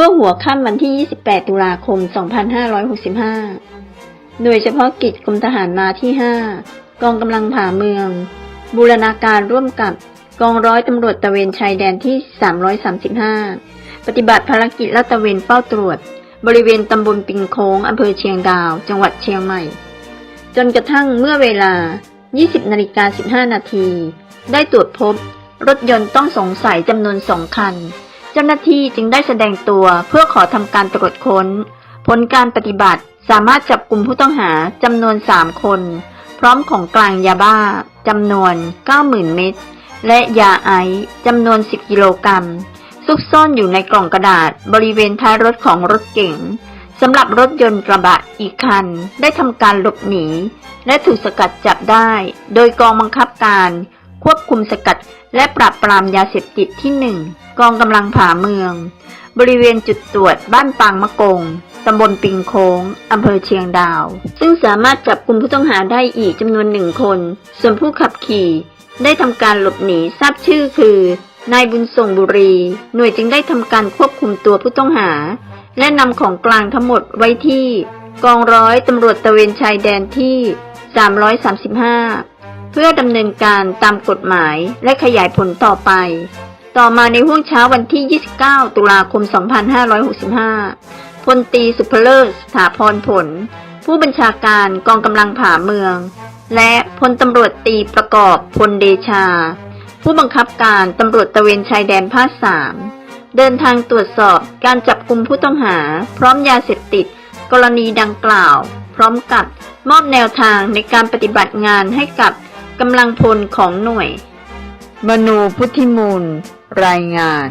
มื่อหัวค่ำวันที่ 28 ตุลาคม 2565 หน่วยเฉพาะกิจกรมทหารมาที่ 5 กองกำลังผ่าเมือง บูรณาการร่วมกับกองร้อยตำรวจตระเวนชายแดนที่ 335 ปฏิบัติภารกิจลาดตระเวนเฝ้าตรวจ บริเวณตำบลปิงโค้งอำเภอเชียงดาว จังหวัดเชียงใหม่ จนกระทั่งเมื่อเวลา 20นาฬิกา15 นาที ได้ตรวจพบรถยนต์ต้องสงสัยจำนวนสองคัน เจ้าหน้าที่จึงได้แสดงตัวเพื่อขอทำการตรวจค้น ผลการปฏิบัติสามารถจับกลุ่มผู้ต้องหาจำนวน 3 คน พร้อมของกลางยาบ้าจำนวน 90,000 เม็ดและยาไอซ์จำนวน 10 กิโลกรัม ซุกซ่อนอยู่ในกล่องกระดาษบริเวณท้ายรถของรถเก๋งสำหรับรถยนต์กระบะอีกคัน ได้ทำการหลบหนี และถูกสกัดจับได้ โดยกองบังคับการ ควบคุมสกัดและปราบปรามยาเสพติดที่หนึ่งกองกำลังผ่าเมือง บริเวณจุดตรวจบ้านปางมะกงตำบลปิงโค้งอำเภอเชียงดาว ซึ่งสามารถจับกลุ่มผู้ต้องหาได้อีกจำนวนหนึ่งคน ส่วนผู้ขับขี่ ได้ทำการหลบหนีทราบชื่อคือนายบุญส่งบุรี หน่วยจึงได้ทำการควบคุมตัวผู้ต้องหา และนำของกลางทั้งหมดไว้ที่ กองร้อยตำรวจตะเวนชายแดนที่ 335 เพื่อดำเนินการตามกฎหมายและขยายผลต่อไป ต่อมาในห้วงเช้าวันที่ 29 ตุลาคม 2565 พลตีสุภเลิศสถาพรผล ผู้บัญชาการกองกำลังผ่าเมือง และพลตำรวจตีประกอบพลเดชา ผู้บังคับการตำรวจตะเวนชายแดนภาคสามเดินทางตรวจสอบการจับกลุ่มผู้ต้องหา พร้อมยาเสพติด กรณีดังกล่าว พร้อมกับมอบแนวทางในการปฏิบัติงานให้กับ กำลังพลของหน่วย มนูพุทธิมูล รายงาน